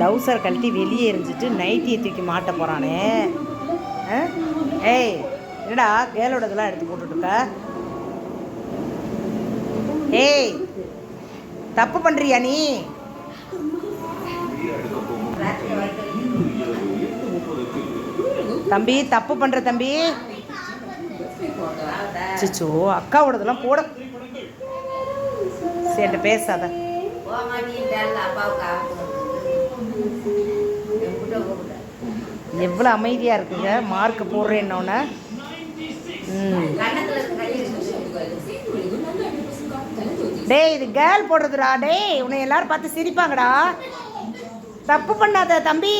டவுசர் கழட்டி வெளியே எரிஞ்சிட்டு நைட்டியை தூக்கி மாட்ட போகிறானே ஏய் என்னடா கேளோட இதெல்லாம் எடுத்து போட்டுட்ருக்க ஏய் தப்பு பண்ணுறியா நீ? தம்பி தப்பு பண்ணுற தம்பி. சிச்சோ அக்காவோடதெல்லாம் போட சரி பேசாத. எவ்வளோ அமைதியாக இருக்குங்க. மார்க் போடுறேன்னொன்னே. டேய் இது கேர்ள் போடுறதுடா. டேய் உன்னை எல்லாரும் பார்த்து சிரிப்பாங்கடா. தப்பு பண்ணாத தம்பி.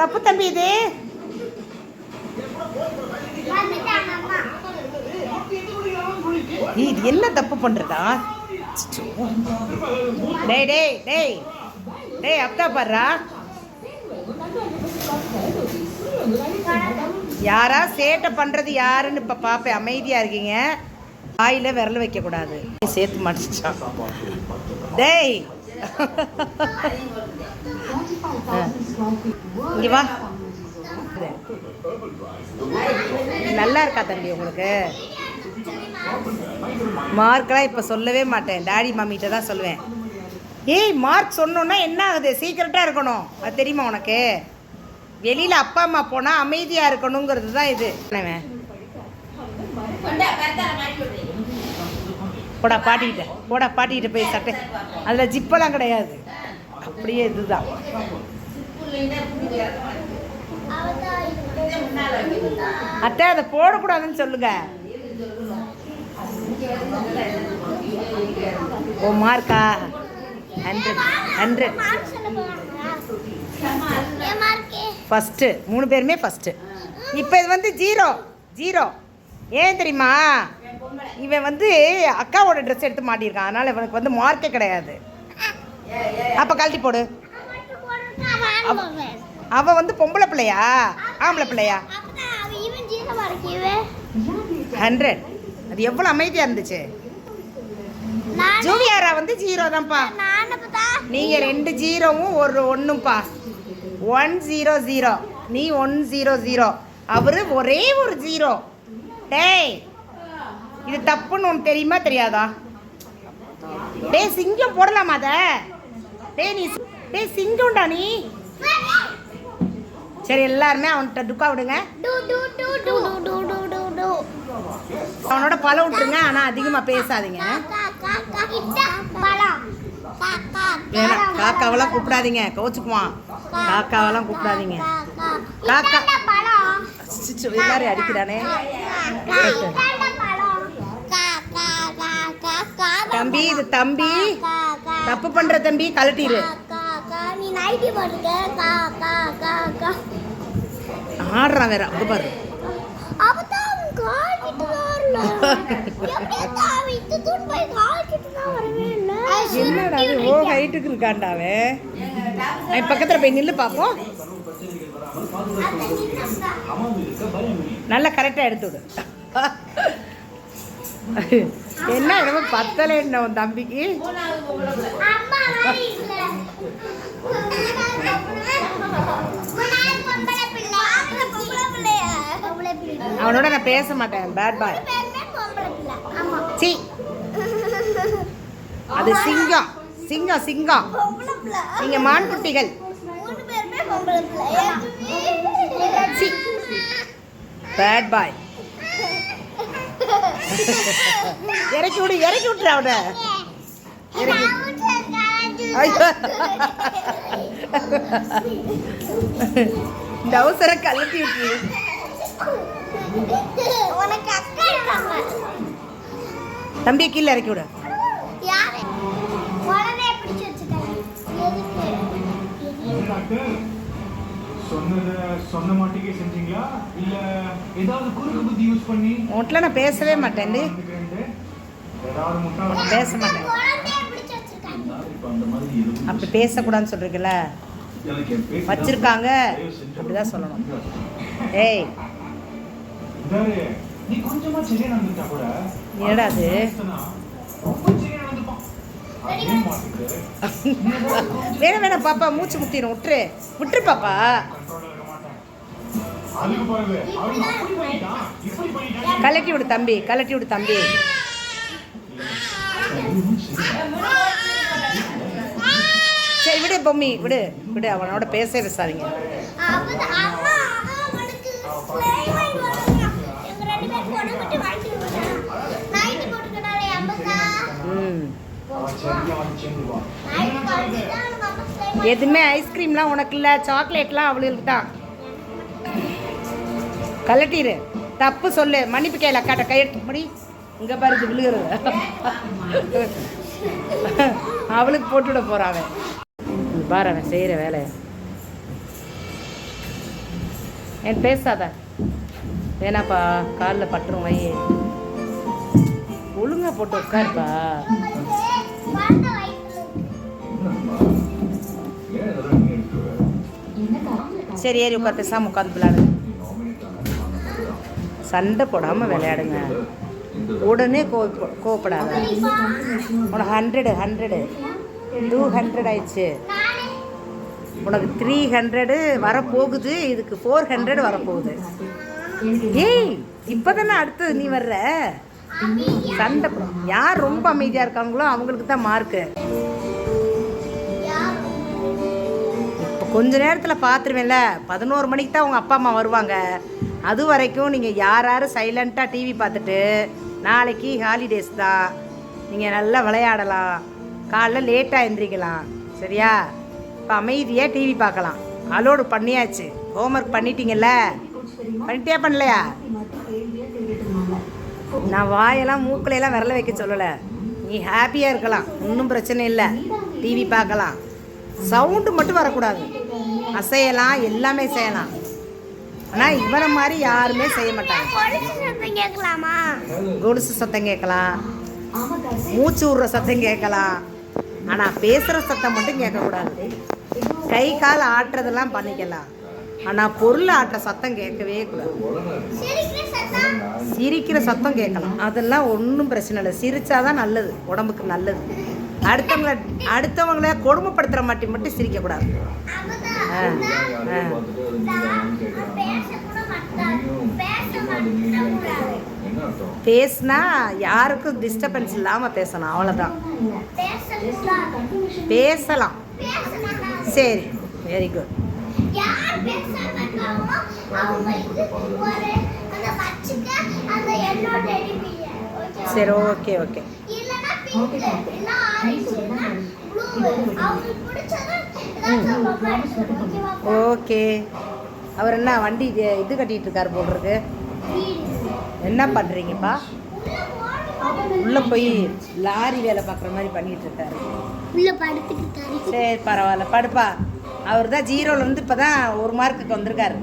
தப்பு தம்பி இது. இது என்ன தப்பு பண்ணுறதா டேய் டேய் டேய். டேய் அக்கா பாடுறா. யாரா? சேட்டை பண்ணுறது யாருன்னு இப்போ பார்ப்பேன் அமைதியாக இருக்கீங்க. வாயில் விரல் வைக்கக்கூடாது. சேர்த்து மாட்டிச்சான் டேய். இங்கே வா. நல்லா இருக்கா தம்பி உங்களுக்கு? மார்க்கெலாம் இப்போ சொல்லவே மாட்டேன். டாடி மாமிகிட்ட தான் சொல்லுவேன். ஏய் மார்க் சொன்னோன்னா என்ன ஆகுது? சீக்கிரட்டாக இருக்கணும். அது தெரியுமா உனக்கு? வெளியில் அப்பா அம்மா போனால் அமைதியாக இருக்கணுங்கிறது தான் இது. போடா பாட்டிக்கிட்ட போடா பாட்டிக்கிட்ட போய் சட்டை. அதில் ஜிப்பெல்லாம் கிடையாது. அப்படியே இதுதான். அத்தை அதை போடக்கூடாதுன்னு சொல்லுங்க. ஓ மார்க்கா. ஹண்ட்ரட் ஹண்ட்ரட் ஃபஸ்ட்டு மூணு பேருமே ஃபஸ்ட்டு இப்போ இது வந்து ஜீரோ ஜீரோ ஏன் தெரியுமா? இவன் வந்து அக்காவோட ட்ரெஸ் எடுத்து மாட்டியிருக்கான். அதனால் இவனுக்கு வந்து மார்க்கே கிடையாது. அப்போ கழட்டி போடு. அவள் வந்து பொம்பளை பிள்ளையா? ஆம்பளை பிள்ளையா? ஹண்ட்ரட் அது எவ்வளோ அமைதியாக இருந்துச்சு. ஜூவியாரா வந்து ஜீரோ தான்ப்பா. நீங்கள் ரெண்டு ஜீரோவும் ஒரு ஒன்றும்ப்பா ஒன் ஜீரோ ஜீரோ நீ ஒன் ஜீரோ ஜீரோ அவரு ஒரே ஒரு ஜீரோ டேய் இது தப்புன்னு உனக்கு தெரியுமா தெரியாதா டேய் சிங்கம் போடலாமா அத டேய் நீ சி- டேய் சிங்கம்டா நீ சரி எல்லாருமே அவன்கிட்ட துக்கா விடுங்க அவனோட பழம் விட்டுருங்க ஆனால் அதிகமாக பேசாதீங்க வேணாம் காக்காவெல்லாம் கூப்பிடாதீங்க கோச்சுக்குவான் காக்காவெல்லாம் கூப்பிடாதீங்க காக்கா எல்லாரையும் அடிக்கிறானே தம்பி இது தம்பி தப்பு பண்ற தம்பி கழட்டிடு நீ நைட்டி போட்டுக்க கா கா கா கா ஆடுறான் வேற அங்க பாரு அப்பதான் என்னடா அது? ஓ ஹைட்டுக்கு இருக்காண்டாவே அவன். பக்கத்துல போய் நில்லு பாப்போம். நல்லா கரெக்டா எடுத்து விடு. என்ன என்னமோ பத்தலை என்ன உன் தம்பிக்கு? நான் அவனோட நான் பேச மாட்டேன். பேட் பாய் பேருமே பொம்பளை பிள்ளை. ஆமா சி. அது சிங்கம் சிங்கம் சிங்கம் நீங்க மான் குட்டிகள் பேட் பாய் இறக்கி விடு இறக்கி விட்டுற அவனை. இறக்கி. இந்த அவசரம் கழட்டி விட்டு தம்பியை கீழே இறக்கி விடு. சொன்னத சொன்ன மாட்டிக்கே செஞ்சீங்களா? இல்ல ஏதாவது குறுக்கு புத்தி யூஸ் பண்ணி உன்கிட்ட நான் பேசவே மாட்டேன் ஏதாவது முட்டாள் பேச மாட்டேன். அப்படி பேசக்கூடாதுன்னு சொல்றீங்கல்ல? பேச்சு வச்சிருக்காங்க. அப்படிதான் சொல்லணும். ஏய். நீ கொஞ்சமா சரியா நடந்துட்டா கூட என்னடா அது? வேணாம் வேணாம் பாப்பா மூச்சு முத்திடும் விட்டுரு. விட்டுரு பாப்பா. கலட்டி விடு தம்பி கலட்டி விடு தம்பி. சரி விடு பொம்மி விடு விடு. அவனோட பேச விசாரிங்க எதுவுமே ஐஸ்கிரீம்லாம் உனக்கு இல்லை சாக்லேட்லாம் அவளுக்கு தான் கலட்டிடு தப்பு சொல்லு. மன்னிப்பு கையில் அக்காட்ட கையெடுத்து முடி. இங்கே பாருது விழுகிறது. அவளுக்கு போட்டுவிட போகிறான் அவன். பாரு அவன் செய்கிற வேலையை. என் பேசாத. வேணாப்பா காலில் பட்டுரும் வை. ஒழுங்கா போட்டு உட்காருப்பா. சரி ஏறி உட்கார் பேசாமல் உட்காந்து விளையாடுங்க சண்டை போடாமல் விளையாடுங்க. உடனே கோவ கோவப்படாத. உனக்கு ஹண்ட்ரடு ஹண்ட்ரடு டூ ஹண்ட்ரட் ஆயிடுச்சு. உனக்கு த்ரீ ஹண்ட்ரடு வரப்போகுது. இதுக்கு ஃபோர் ஹண்ட்ரட் வரப்போகுது. ஏய் இப்போ தானே அடுத்தது நீ வர்ற? சண்டை யார் ரொம்ப அமைதியாக இருக்காங்களோ அவங்களுக்கு தான் மார்க்கு இப்போ கொஞ்ச நேரத்தில் பார்த்துருவேன்ல பதினோரு மணிக்கு தான் அவங்க அப்பா அம்மா வருவாங்க. அது வரைக்கும் நீங்கள் யார் யார் சைலண்ட்டாக டிவி பார்த்துட்டு நாளைக்கு ஹாலிடேஸ் தான் நீங்கள் நல்லா விளையாடலாம். காலைல லேட்டாக எந்திரிக்கலாம். சரியா? இப்போ அமைதியாக டிவி பார்க்கலாம். அலோடு பண்ணியாச்சு. ஹோம்ஒர்க் பண்ணிட்டீங்கல்ல? பண்ணிட்டே பண்ணலையா? நான் வாயெல்லாம் மூக்கலையெல்லாம் விரல வைக்க சொல்லலை. நீ ஹாப்பியாக இருக்கலாம். ஒன்றும் பிரச்சனை இல்லை. டிவி பார்க்கலாம். சவுண்டு மட்டும் வரக்கூடாது. அசையலாம். எல்லாமே செய்யலாம். ஆனால் இவனை மாதிரி யாருமே செய்ய மாட்டாங்க. கொலுசு சத்தம் கேட்கலாம்? மூச்சு விடுற சத்தம் கேட்கலாம். ஆனால் பேசுகிற சத்தம் மட்டும் கேட்கக்கூடாது. கை கால் ஆட்டுறதெல்லாம் பண்ணிக்கலாம். ஆனால் பொருள் ஆட்டுற சத்தம் கேட்கவே கூடாது. சிரிக்கிற சத்தம்? சிரிக்கிற சத்தம் கேட்கலாம். அதெல்லாம் ஒன்றும் பிரச்சனை இல்லை. சிரிச்சாதான் நல்லது. உடம்புக்கு நல்லது. அடுத்தவங்கள அடுத்தவங்கள கொடுமைப்படுத்துகிற மாட்டி மட்டும் சிரிக்கக்கூடாது பேசுனா ஆ ஆ பேசினா யாருக்கும் டிஸ்டர்பன்ஸ் இல்லாமல் பேசணும். அவ்வளோதான் பேசலாம். சரி. வெரி குட் சரி ஓகே ஓகே ஓகே. அவர் என்ன வண்டி இது இது கட்டிட்டு இருக்காரு போல் இருக்கு. என்ன பண்ணுறீங்கப்பா உள்ளே போய் லாரி வேலை பார்க்குற மாதிரி பண்ணிட்டு இருக்காரு. உள்ள படுத்துக்கிட்டாரு சரி பரவாயில்ல. படுப்பா. அவர் தான் ஜீரோலேருந்து இப்போ தான் ஒரு மார்க்குக்கு வந்திருக்காரு.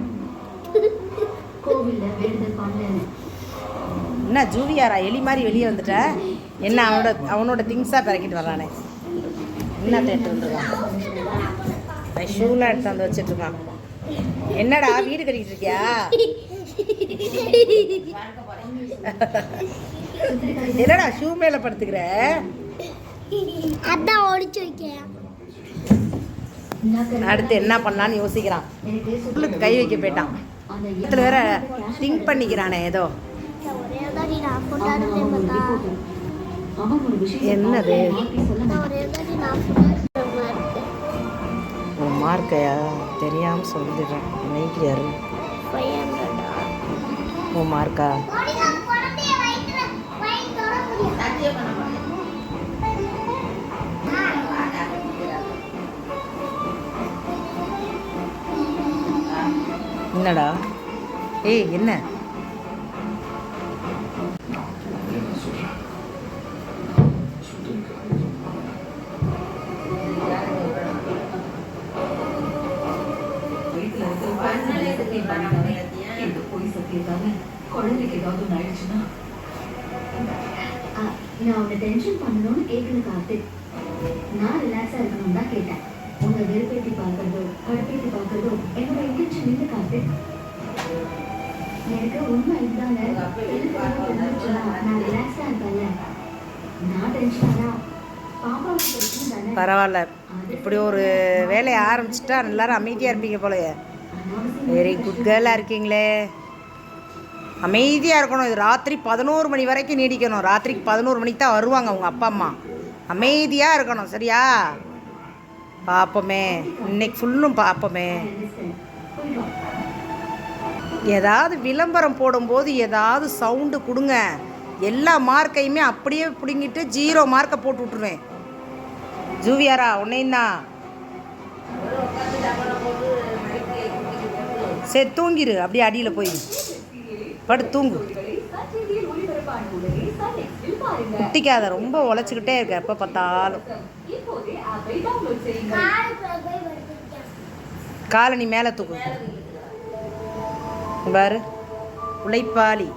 என்ன ஜூவியாரா? எலி மாதிரி வெளியே வந்துட்ட. என்ன அவனோட அவனோட திங்ஸாக பிறக்கிட்டு வர்றானே. என்ன தேட்டு வந்துருக்கான்? ஷூலாம் எடுத்து வந்து இருக்கான். என்னடா வீடு கட்டிட்டு இருக்கியா? என்னடா ஷூ மேலே படுத்துக்கிற? அதான் ஒளிச்சு வைக்கிறேன். அடுத்து என்ன பண்ணலான்னு யோசிக்கிறான். கை வைக்க போயிட்டான். வேற திங்க் பண்ணிக்கிறானே ஏதோ. என்னது? மார்க்கையா தெரியாமல் சொல்லிடுறேன். ஃபைவ் ஹண்ட்ரடா உன் மார்க்கா குழந்தைய வயிற்றுல வயிற்றோட முடியும் என்னடா ஏய் என்ன குழந்தைக்கு ஏதாவது ஒன்று ஆயிடுச்சுன்னா ஆ, நான் உன்னை டென்ஷன் பண்ணணும்னு கேட்கல கார்த்திக் நான் ரிலாக்ஸா இருக்கணும் தான் கேட்டேன் உன்னை வெறுப்பேத்தி பார்க்கறதோ கடுப்பேத்தி பார்க்கறதோ என்னோட இன்டென்ஷன் இல்லை கார்த்திக் எனக்கு உண்மை இதுதாங்க எனக்கு நான் ரிலாக்ஸா இருப்பேன்ல நான் டென்ஷன் ஆனா பாப்பாவுக்கு பரவாயில்ல இப்படி ஒரு வேலையை ஆரம்பிச்சிட்டா எல்லாரும் அமைதியாக இருப்பீங்க போலயே வெரி குட் கேர்ளாக இருக்கீங்களே. அமைதியாக இருக்கணும். இது ராத்திரி பதினோரு மணி வரைக்கும் நீடிக்கணும். ராத்திரிக்கு பதினோரு மணிக்கு தான் வருவாங்க அவங்க அப்பா அம்மா. அமைதியாக இருக்கணும் சரியா? பார்ப்போமே இன்னைக்கு ஃபுல்லும் பார்ப்போமே ஏதாவது விளம்பரம் போடும்போது ஏதாவது சவுண்டு கொடுங்க. எல்லா மார்க்கையுமே அப்படியே பிடுங்கிட்டு ஜீரோ மார்க்கை போட்டு விட்ருவேன் ஜூவியாரா உன்னையும் தான் சரி தூங்கிரு. அப்படியே அடியில் போய் படு தூங்கு. குட்டிக்காத ரொம்ப உழைச்சிக்கிட்டே இருக்க. எப்போ பார்த்தாலும். காலுக்குள்ள காலை நீ மேலே தூக்கு. பாரு. உழைப்பாளி.